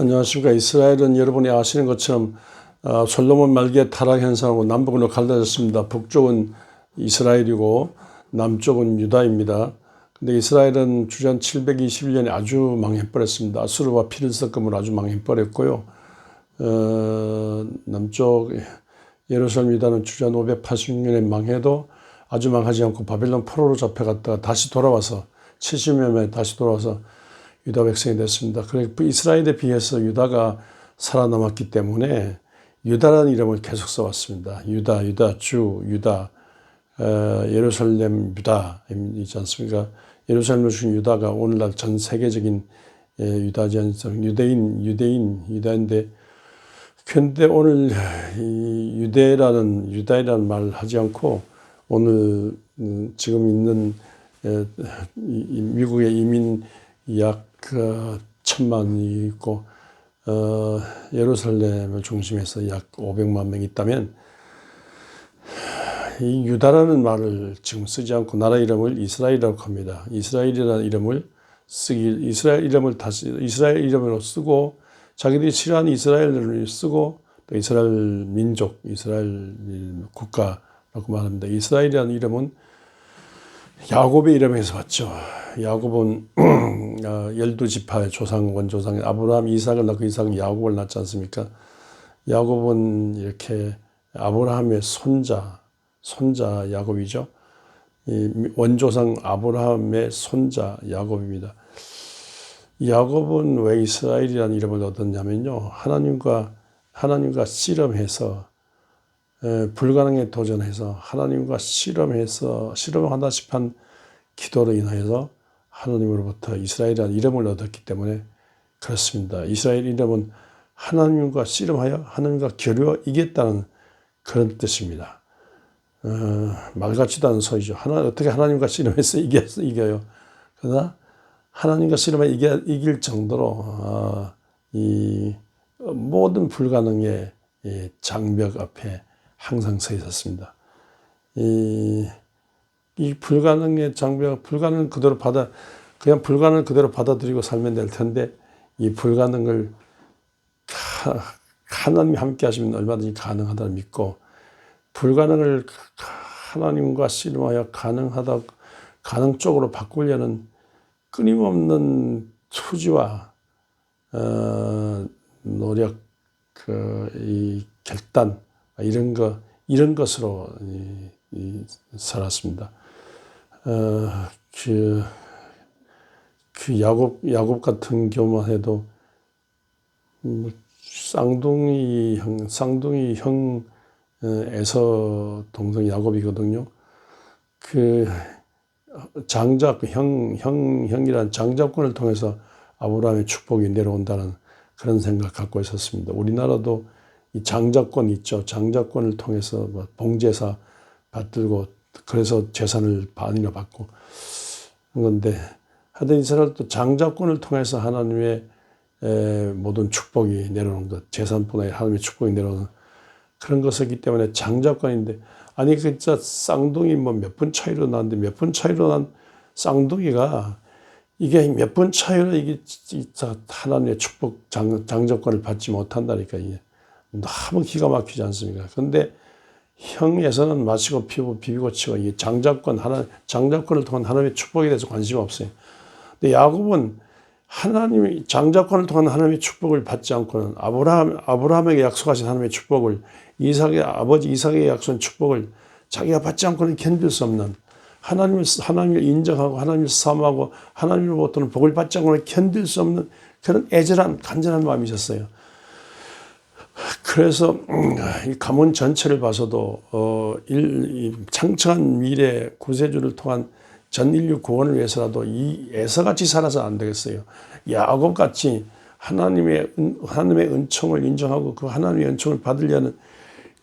안녕하십니까. 이스라엘은 여러분이 아시는 것처럼 어, 솔로몬 말기의 타락 현상으로 남북으로 갈라졌습니다. 북쪽은 이스라엘이고 남쪽은 유다입니다. 근데 이스라엘은 주전 721년에 아주 망해버렸습니다. 아수르와 피를 섞음으로 아주 망해버렸고요. 어, 남쪽 예루살렘 유다는 주전 586년에 망해도 아주 망하지 않고 바벨론 포로로 잡혀갔다가 다시 돌아와서 70여 년 다시 돌아와서 유다 백성이 됐습니다. 그래 이스라엘에 비해서 유다가 살아남았기 때문에 유다라는 이름을 계속 써왔습니다. 유다, 유다, 주, 유다, 어, 예루살렘 유다이지 않습니까? 예루살렘을 준 유다가 오늘날 전 세계적인 예, 유다지 않습니까? 유대인, 유대인, 유다인데 근데 오늘 이 유대라는 유다이라는 말을 하지 않고 오늘 음, 지금 있는 예, 미국의 이민 약 그 천만이 있고 어, 예루살렘을 중심해서 약 500만 명이 있다면 이 유다라는 말을 지금 쓰지 않고 나라 이름을 이스라엘이라고 합니다. 이스라엘이라는 이름을 쓰기 이스라엘 이름을 다시 이스라엘 이름으로 쓰고 자기들이 싫어하는 이스라엘을 쓰고 또 이스라엘 민족, 이스라엘 국가라고 말합니다. 이스라엘이라는 이름은 야곱의 이름에서 왔죠. 야곱은 어, 열두 지파의 조상 원조상 아브라함 이삭을 낳고 이삭은 야곱을 낳지 않습니까? 야곱은 이렇게 아브라함의 손자 손자 야곱이죠. 원조상 아브라함의 손자 야곱입니다. 야곱은 왜 이스라엘이라는 이름을 얻었냐면요. 하나님과 하나님과 씨름해서 불가능에 도전해서 하나님과 씨름해서 씨름하다시피 한 기도로 인하여서 하나님으로부터 이스라엘이라는 이름을 얻었기 때문에 그렇습니다. 이스라엘 이름은 하나님과 씨름하여 하나님과 겨루어 이겼다는 그런 뜻입니다. 어, 말 같지도 않은 소리죠. 하나, 어떻게 하나님과 씨름해서 이겼어, 이겨요. 그러나 하나님과 씨름해 이겨, 이길 정도로 어, 이 모든 불가능의 장벽 앞에 항상 서 있었습니다. 이, 이 불가능의 장벽, 불가능 그대로 받아, 그냥 불가능을 그대로 받아들이고 살면 될 텐데, 이 불가능을 하나님이 함께 하시면 얼마든지 가능하다고 믿고, 불가능을 하나님과 씨름하여 가능하다, 가능 쪽으로 바꾸려는 끊임없는 투지와, 어, 노력, 그, 이 결단, 이런 거, 이런 것으로 이, 이 살았습니다. 어, 그, 그 야곱, 야곱 같은 경우만 해도, 뭐 쌍둥이 형, 쌍둥이 형, 에서 동생 야곱이거든요. 그 장작 형, 형, 형이란 장자권을 통해서 아브라함의 축복이 내려온다는 그런 생각 갖고 있었습니다. 우리나라도 이 장자권 있죠. 장자권을 통해서 뭐 봉제사 받들고 그래서 재산을 반이나 받고 그런데 하여튼 이스라엘도 장자권을 통해서 하나님의 모든 축복이 내려오는 것, 재산뿐 아니라 하나님의 축복이 내려오는 그런 것이기 때문에 장자권인데 아니 그 진짜 쌍둥이 뭐 몇 분 차이로 났는데 몇 분 차이로 난 쌍둥이가 이게 몇 분 차이로 이게 진짜 하나님의 축복 장, 장자권을 받지 못한다니까 이게 너무 기가 막히지 않습니까? 근데 형에서는 마시고 피고 비비고 치고 이 장자권 하나 장자권을 통한 하나님의 축복에 대해서 관심이 없어요. 근데 야곱은 하나님이 장자권을 통한 하나님의 축복을 받지 않고는 아브라함 아브라함에게 약속하신 하나님의 축복을 이삭의 아버지 이삭에게 약속한 축복을 자기가 받지 않고는 견딜 수 없는 하나님을 하나님을 인정하고 하나님을 사모하고 하나님으로부터는 복을 받지 않고는 견딜 수 없는 그런 애절한 간절한 마음이 있었어요. 그래서 음, 이 가문 전체를 봐서도 어, 일, 창청한 미래 구세주를 통한 전 인류 구원을 위해서라도 이 애서같이 살아서 안 되겠어요. 야곱같이 하나님의 하나님의 은총을 인정하고 그 하나님의 은총을 받으려는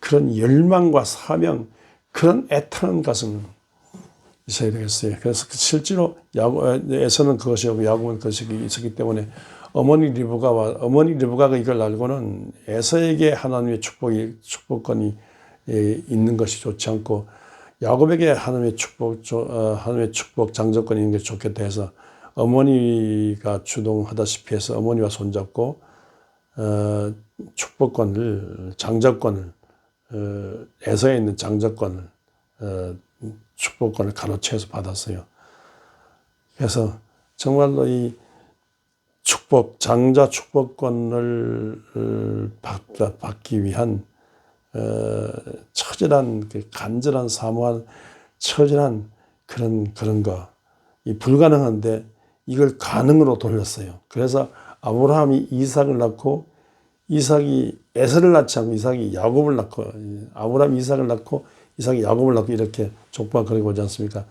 그런 열망과 사명, 그런 애타는 가슴 있어야 되겠어요. 그래서 실제로 야곱 에서는 그것이고 야곱은 그것이 있었기 때문에 어머니 리브가 와 어머니 리브가가 이걸 알고는 에서에게 하나님의 축복이 축복권이 예, 있는 것이 좋지 않고 야곱에게 하나님의 축복 어, 하나님의 축복 장조권이 있는 게 좋겠다 해서 어머니가 주동하다시피 해서 어머니와 손잡고 어, 축복권을 장자권을 어, 에서에 있는 장자권을 어, 축복권을 가로채서 받았어요. 그래서 정말로 이 축복 장자 축복권을 어, 받, 받기 위한 어, 처절한 그 간절한 사모한 처절한 그런 그런 거, 이 불가능한데 이걸 가능으로 돌렸어요. 그래서 아브라함이 이삭을 낳고 이삭이 에서를 낳지 않고 이삭이 야곱을 낳고 아브라함 이삭을 낳고 이삭이 야곱을 낳고 이렇게 족보가 그리고 오지 않습니까?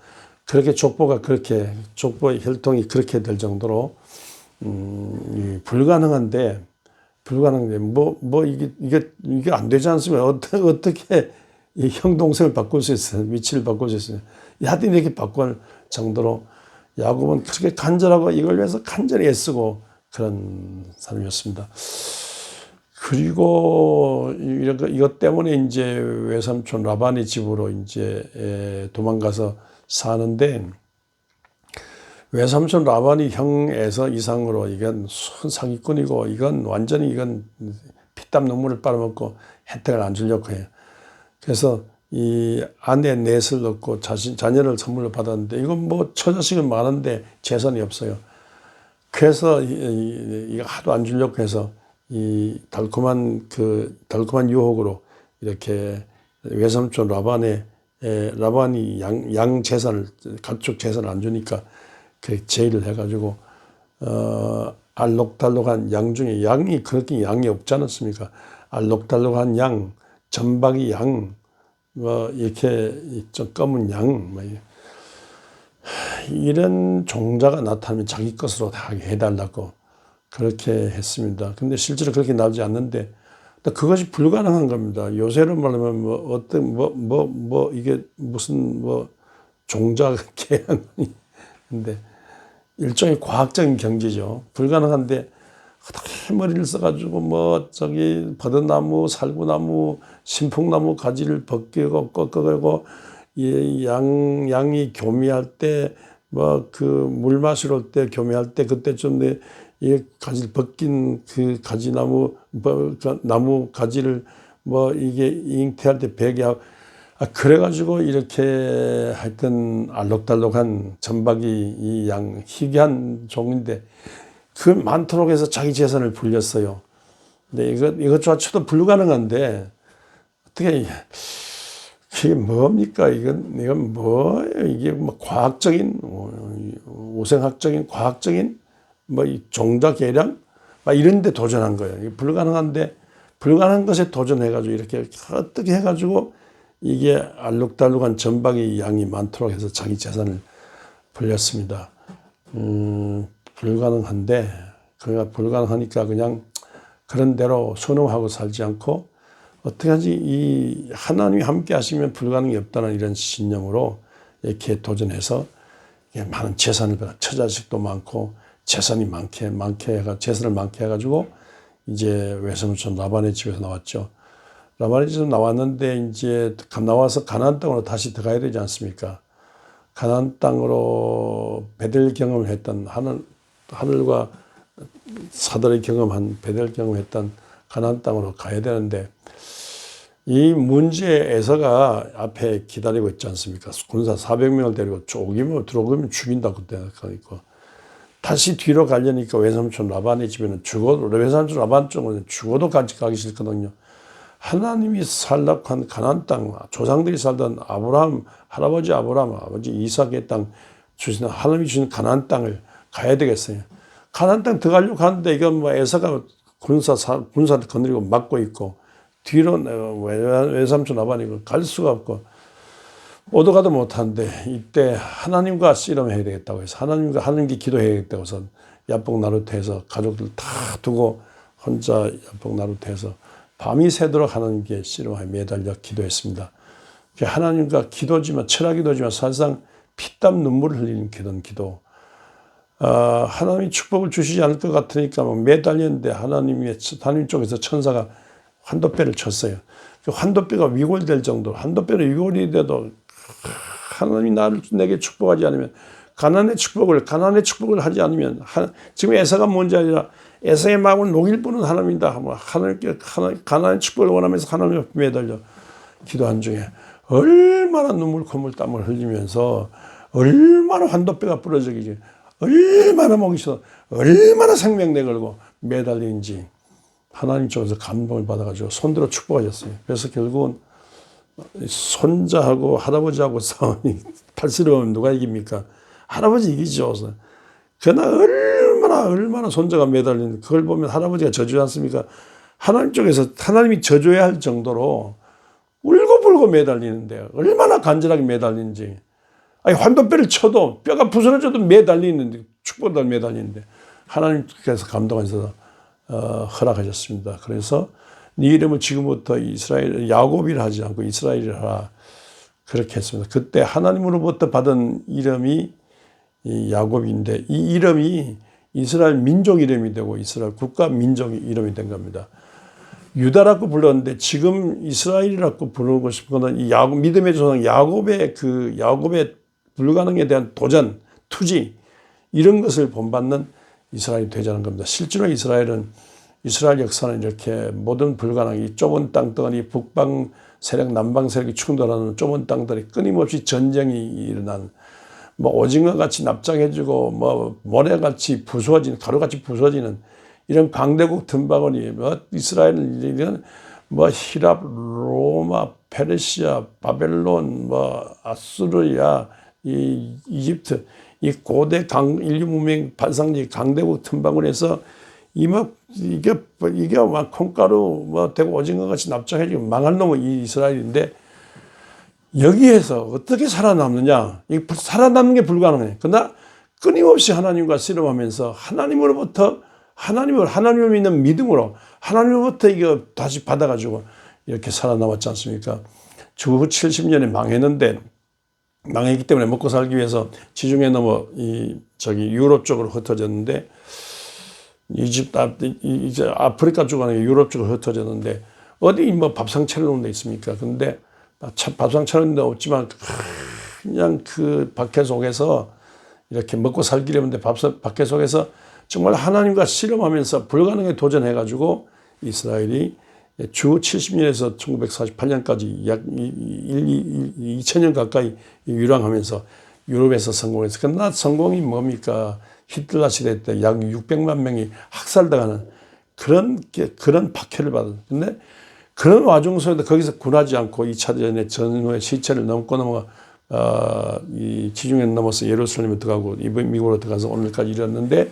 그렇게 족보가 그렇게 족보의 혈통이 그렇게 될 정도로 음, 불가능한데 불가능한데 뭐뭐 뭐 이게 이게 이게 안 되지 않습니까? 어떻게 어떻게 이형 동생을 바꿀 수 있어요? 위치를 바꿀 수 있어요? 하여튼 이렇게 바꿀 정도로 야곱은 그렇게 간절하고 이걸 위해서 간절히 애쓰고 그런 사람이었습니다. 그리고 이것 때문에 이제 외삼촌 라반의 집으로 이제 도망가서 사는데 외삼촌 라반이 형에서 이상으로 이건 순 사기꾼이고 이건 완전히 이건 피땀 눈물을 빨아먹고 혜택을 안 주려고 해요. 그래서 이 아내 넷을 넣고 자신 자녀를 선물로 받았는데 이건 뭐 처자식은 많은데 재산이 없어요. 그래서 이거 하도 안 주려고 해서 이 달콤한 그 달콤한 유혹으로 이렇게 외삼촌 라반의 라반이 양, 양 재산을 가축 재산을 안 주니까 그 제의를 해가지고 어 알록달록한 양 중에 양이 그렇게 양이 없지 않았습니까? 알록달록한 양, 전박이 양, 뭐 이렇게 좀 검은 양, 뭐 이런 종자가 나타나면 자기 것으로 다 해달라고 그렇게 했습니다. 근데 실제로 그렇게 나오지 않는데 그것이 불가능한 겁니다. 요새로 말하면 뭐 어떤 뭐 뭐뭐 뭐 이게 무슨 뭐 종자 계양이 근데 일종의 과학적인 경지죠. 불가능한데 어떻게 머리를 써가지고 뭐 저기 버드나무, 살구나무, 신풍나무 가지를 벗기고 꺾어가고 양 양이 교미할 때 뭐 그 물 마시러 올때 교미할 때 그때쯤 이 가지 벗긴 그 가지나무 뭐그 나무 가지를 뭐 이게 잉태할 때 베개하고 아 그래가지고 이렇게 하여튼 알록달록한 전박이 이 양 희귀한 종인데 그 많도록 해서 자기 재산을 불렸어요. 근데 이것 이것조차 쳐도 불가능한데 어떻게 이게 뭡니까? 이건 이건 뭐 이게 뭐 과학적인 오생학적인 과학적인 뭐이 종자 계량 막 이런 데 도전한 거예요. 불가능한데 불가능한 것에 도전해가지고 이렇게 어떻게 해가지고 이게 알록달록한 전박이 양이 많도록 해서 자기 재산을 불렸습니다. 음, 불가능한데 그가 불가능하니까 그냥 그런 대로 선호하고 살지 않고 어떻게 하지 이 하나님이 함께 하시면 불가능이 없다는 이런 신념으로 이렇게 도전해서 많은 재산을 처자식도 많고 재산이 많게 많게 해가 재산을 많게 해가지고 이제 외삼촌 라반의 집에서 나왔죠. 집에서 나왔는데 이제 나와서 가나안 땅으로 다시 들어가야 되지 않습니까? 가나안 땅으로 베델 경험을 했던 하늘 하늘과 사다리 경험한 베델 경험했던 가나안 땅으로 가야 되는데 이 문제에서가 앞에 기다리고 있지 않습니까? 군사 400명을 데리고 쪼기면 들어오면 죽인다 그때 그러니까 다시 뒤로 가려니까 외삼촌 라반의 집에는 죽어도 외삼촌 라반 쪽은 죽어도 같이 가기 싫거든요. 하나님이 살락한 가난 땅, 조상들이 살던 아브라함 할아버지 아브라함 아버지 이삭의 땅 주시는 하나님이 주신 가난 땅을 가야 되겠어요. 가난 땅 들어가려고 하는데 이건 뭐 에서가 군사 군사한테 건드리고 막고 있고 뒤로 외삼촌 아버님 갈 수가 없고 오도 가도 못하는데 이때 하나님과 씨름해야 되겠다고 해서 하나님과 하나님께 기도해야겠다고 해서 야복 나루트에서 가족들 다 두고 혼자 야복 나루트에서 밤이 새도록 하나님께 씨름하여 매달려 기도했습니다. 하나님과 기도지만 철학 기도지만 사실상 피땀 눈물을 흘리는 그런 기도. 어, 하나님이 축복을 주시지 않을 것 같으니까 매달렸는데 하나님의 하나님 쪽에서 천사가 환도뼈를 쳤어요. 그 환도뼈가 위골될 정도로 환도뼈로 위골이 돼도 하나님이 나를 내게 축복하지 않으면 가난의 축복을 가난의 축복을 하지 않으면 지금 에서가 뭔지 아니라 에서의 마음을 녹일 분은 하나님이다. 뭐 하나님께 가난한 축복을 원하면서 하나님 앞에 매달려 기도한 중에 얼마나 눈물 콧물 땀을 흘리면서 얼마나 환도뼈가 부러지기 얼마나 쉬어 얼마나 생명 내 걸고 매달리는지 하나님 쪽에서 감동을 받아가지고 손들어 축복하셨어요. 그래서 결국은 손자하고 할아버지하고 싸우니 팔씨름하면 누가 이깁니까? 할아버지 이기죠. 그러나 얼 마나 얼마나 손자가 매달리는 그걸 보면 할아버지가 저주지 않습니까? 하나님 쪽에서 하나님이 저주해야 할 정도로 울고불고 매달리는데 얼마나 간절하게 매달리는지 아니 환도뼈를 쳐도 뼈가 부서져도 매달리는데 축복을 매달리는데 하나님께서 감동하셔서 어, 허락하셨습니다. 그래서 네 이름을 지금부터 이스라엘 야곱이라 하지 않고 이스라엘이라 그렇게 했습니다. 그때 하나님으로부터 받은 이름이 이 야곱인데 이 이름이 이스라엘 민족 이름이 되고 이스라엘 국가 민족 이름이 된 겁니다. 유다라고 불렀는데 지금 이스라엘이라고 부르고 싶은 것은 이 야곱 믿음의 조상 야곱의 그 야곱의 불가능에 대한 도전, 투지 이런 것을 본받는 이스라엘이 되자는 겁니다. 실제로 이스라엘은 이스라엘 역사는 이렇게 모든 불가능이 좁은 땅덩어리 북방 세력, 남방 세력이 충돌하는 좁은 땅들이 끊임없이 전쟁이 일어난 뭐 오징어 같이 납작해지고 뭐 모래같이 부서지는 가루같이 부서지는 이런 강대국 틈바구니 뭐 이스라엘 이런 뭐 히랍, 로마, 페르시아, 바벨론, 뭐 아수르야, 이 이집트 이 고대 강 인류 문명 반상지 강대국 틈바구니에서 이막 이게 이게 막 콩가루 뭐 되고 오징어 같이 납작해지고 망할 놈은 이 이스라엘인데 여기에서 어떻게 살아남느냐? 이 살아남는 게 불가능해. 그러나 끊임없이 하나님과 씨름하면서 하나님으로부터 하나님을 하나님을 믿는 믿음으로 하나님으로부터 이거 다시 받아가지고 이렇게 살아남았지 않습니까? 주 70년에 망했는데 망했기 때문에 먹고 살기 위해서 지중해 넘어 이 저기 유럽 쪽으로 흩어졌는데 이집트 아, 이제 아프리카 쪽 아니고 유럽 쪽으로 흩어졌는데 어디 뭐 밥상 차려놓은 데 있습니까? 근데 밥상 차려놓은 데 없지만 그냥 그 박해 속에서 이렇게 먹고 살기려는데 밥상 박해 속에서 정말 하나님과 씨름하면서 불가능에 도전해 가지고 이스라엘이 주 70년에서 1948년까지 약 1, 2000년 가까이 유랑하면서 유럽에서 성공했어. 그러나 성공이 뭡니까? 히틀러 시대 때 약 600만 명이 학살당하는 그런, 그런 박해를 받은. 근데 그런 와중 속에도 거기서 굴하지 않고 2차 대전의 전후의 시체를 넘고 넘어가, 어, 이 지중해 넘어서 예루살렘에 들어가고 미국으로 들어가서 오늘까지 이뤘는데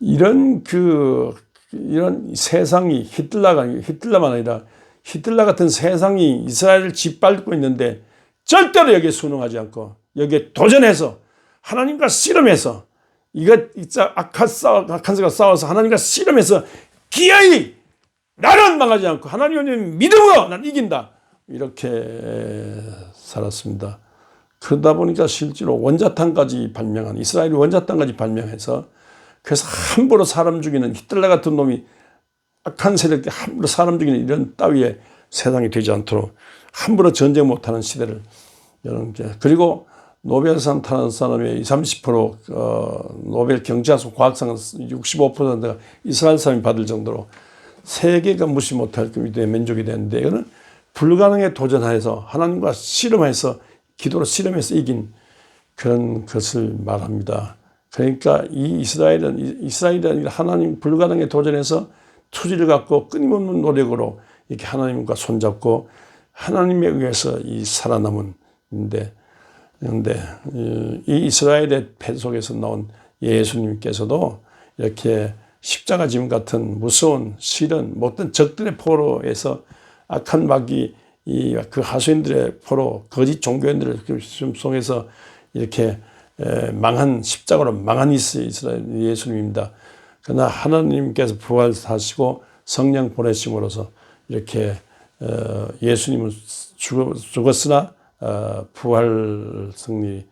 이런 그, 이런 세상이 히틀러가, 히틀러만 아니라 히틀러 같은 세상이 이스라엘을 짓밟고 있는데 절대로 여기에 순응하지 않고 여기에 도전해서 하나님과 씨름해서 이거 악한 싸워 악한스가 싸워서 하나님과 씨름해서 기어이 나는 망하지 않고 하나님의 믿음으로 난 이긴다 이렇게 살았습니다. 그러다 보니까 실제로 원자탄까지 발명한 이스라엘이 원자탄까지 발명해서 그래서 함부로 사람 죽이는 히틀러 같은 놈이 악한 세력들 함부로 사람 죽이는 이런 따위의 세상이 되지 않도록 함부로 전쟁 못하는 시대를 여러분 그리고 노벨상 타는 사람의 30% 어, 노벨 경제학상 과학상 65%가 이스라엘 사람이 받을 정도로 세계가 무시 못할 위대의 민족이 되는데 이거는 불가능에 도전하여서 하나님과 씨름해서 기도로 씨름해서 이긴 그런 것을 말합니다. 그러니까 이 이스라엘은 이스라엘은 하나님 불가능에 도전해서 투지를 갖고 끊임없는 노력으로 이렇게 하나님과 손잡고 하나님에 의해서 이 살아남은데 그런데 이 이스라엘의 배 속에서 나온 예수님께서도 이렇게 십자가 짐 같은 무서운 실은 못된 적들의 포로에서 악한 마귀 이 그 하수인들의 포로 거짓 종교인들의 그 속에서 이렇게 망한 십자가로 망한 이스라엘 예수님입니다. 그러나 하나님께서 부활하시고 성령 보내심으로써 이렇게 어, 예수님은 죽었으나 어, 부활 승리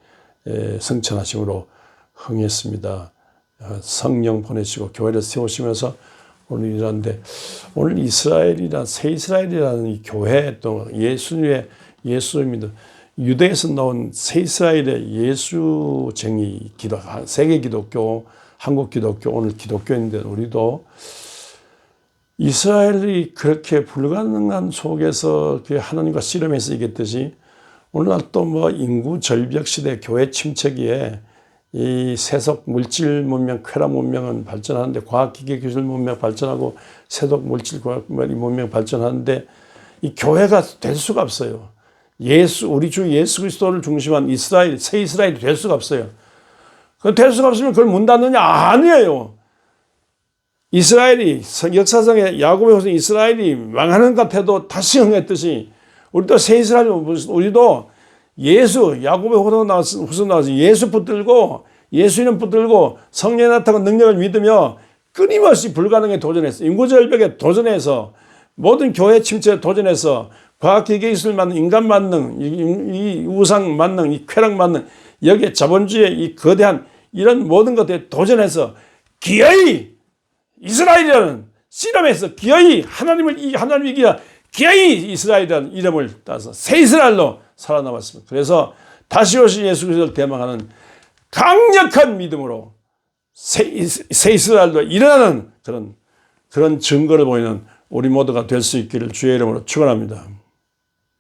성천하심으로 흥했습니다. 어, 성령 보내시고 교회를 세우시면서 오늘 이런데 오늘 이스라엘이란 새 이스라엘이라는 이 교회 또 예수님의 예수님도 유대에서 나온 새 이스라엘의 예수쟁이 기도 세계 기독교 한국 기독교 오늘 기독교인데 우리도 이스라엘이 그렇게 불가능한 속에서 그 하나님과 씨름해서 이겼듯이 오늘날 또 뭐 인구 절벽 시대 교회 침체기에 이 세속 물질 문명, 쾌락 문명은 발전하는데 과학 기계 기술 문명 발전하고 세속 물질 과학 문명 발전하는데 이 교회가 될 수가 없어요. 예수 우리 주 예수 그리스도를 중심한 이스라엘 새 이스라엘이 될 수가 없어요. 그될 수가 없으면 그걸 문 닫느냐 아니에요. 이스라엘이 역사상에 야곱의 후손 이스라엘이 망하는 것 같아도 다시 흥했듯이 우리도 새 이스라엘 우리도 예수 야곱의 후손 나와서 후손 나와서 예수 붙들고 예수 이름 붙들고 성령 나타난 능력을 믿으며 끊임없이 불가능에 도전했어. 인구절벽에 도전해서 모든 교회 침체에 도전해서 과학기계 기술 만능, 인간 만능, 이, 이 우상 만능, 이 쾌락 만능, 여기에 자본주의의 이 거대한 이런 모든 것들에 도전해서 기어이 이스라엘이라는 씨름에서 기어이 하나님을 이 하나님을 이기라 기어이 이스라엘이라는 이름을 따서 새 이스라엘로 살아남았습니다. 그래서 다시 오신 예수 그리스도를 대망하는 강력한 믿음으로 새, 새 이스라엘로 일어나는 그런 그런 증거를 보이는 우리 모두가 될 수 있기를 주의 이름으로 축원합니다.